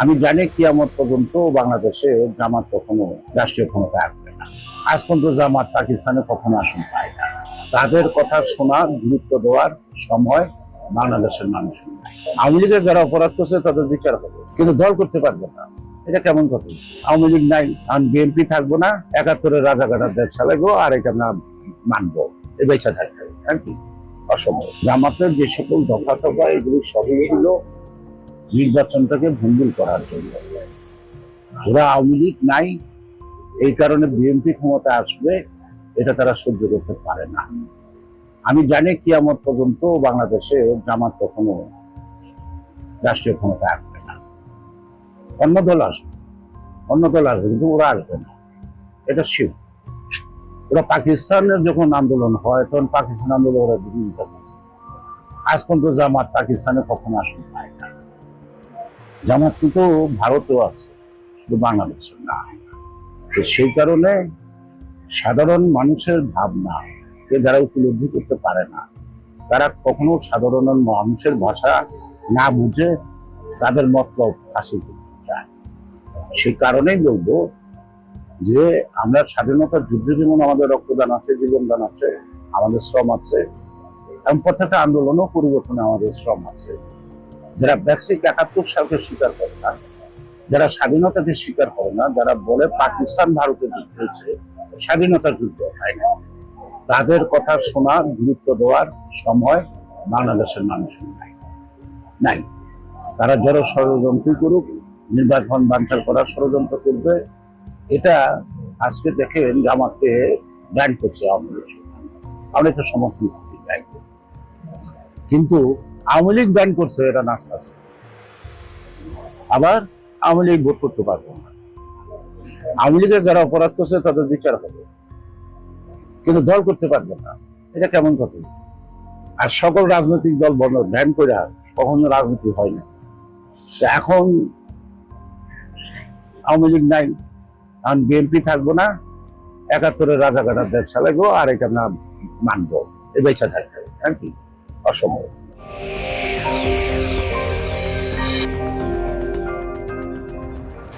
আমি জানি কিয়ামত পর্যন্ত বাংলাদেশে জামাত কখনো রাষ্ট্রীয় ক্ষমতা আসবে না। আজ পর্যন্ত জামাত পাকিস্তানে কখনো আসন পায় না। তাদের কথা শোনা গুরুত্ব দেওয়ার সময় বাংলাদেশের মানুষ আওয়ামী লীগের যারা অপরাধ করছে, তাদের বিচার হবে কিন্তু দল করতে পারবে না। এটা কেমন কথা? আওয়ামী লীগ নাই কারণ বিএনপি থাকব না, একাত্তরের রাজাঘাটার দেশ চালাইবো, আর এটা না মানবো। এ বেচা থাকবে। আর কি অসম্ভব। জামাতের যে সকল দফা টফা এগুলি সবই হলো নির্বাচনটাকে ভঙ্গুল করার জন্য। ওরা আওয়ামী লীগ নাই, এই কারণে বিএনপি ক্ষমতা আসবে এটা তারা সহ্য করতে পারে না। আমি জানি কিয়ামত পর্যন্ত বাংলাদেশে জামাত কখনো রাষ্ট্রীয় ক্ষমতা আসবে না। অন্য দল আসবে, অন্য দল আসবে, কিন্তু ওরা আসবে না। এটা শিব ওরা পাকিস্তানের যখন আন্দোলন হয়, তখন পাকিস্তান আন্দোলন ওরা বিরোধিতা আজ পর্যন্ত জামাত পাকিস্তানে কখনো আসবে না জামাত কিন্তু ভারতেও আছে, শুধু বাংলাদেশে না। তো সেই কারণে সাধারণ মানুষের ভাবনা কে যারা উপলব্ধি করতে পারে না, তারা কখনো সাধারণ মানুষের ভাষা না বুঝে তাদের মতলব হাসিল করতে চায়। সেই কারণেই বলব যে আমরা স্বাধীনতার যুদ্ধে যেমন আমাদের রক্তদান আছে, জীবনদান আছে, আমাদের শ্রম আছে, এবং প্রত্যেকটা আন্দোলনও পরিবর্তনে আমাদের শ্রম আছে। যারা বেসিক একাত্তর সালকে স্বীকার করে না, যারা স্বাধীনতাকে স্বীকার করে না, যারা বলে পাকিস্তান ভারতের যুদ্ধ হয়েছে স্বাধীনতার যুদ্ধ হয় না। তাদের কথা শোনা গুরুত্ব দেওয়ার সময় বাংলাদেশের মানুষ নাই। নাই। তারা যারা ষড়যন্ত্র করুক, নির্বাচন বাঞ্চাল করার ষড়যন্ত্র করবে। এটা আজকে দেখেন জামাতকে ব্যান করছে লীগ আমরা একটা সমর্থন কিন্তু আওয়ামী লীগ ব্যান করছে, এটা নাস্তা আবার আওয়ামী লীগ ভোট করতে পারবে না। আওয়ামী লীগের যারা অপরাধ করছে, তাদের বিচার হবে। কিন্তু দল করতে পারবে না। এটা কেমন কথা? আর সকল রাজনৈতিক দল বন্ধ ব্যান করে আর কখনো রাজনীতি হয় না। এখন আওয়ামী লীগ নাই। কারণ বিএনপি থাকব না, একাত্তরের রাজাঘাটার দেশ চালাইবো, আর এটা না মানবো। এ বেচা থাকবে। আর কি অসম্ভব। Yeah.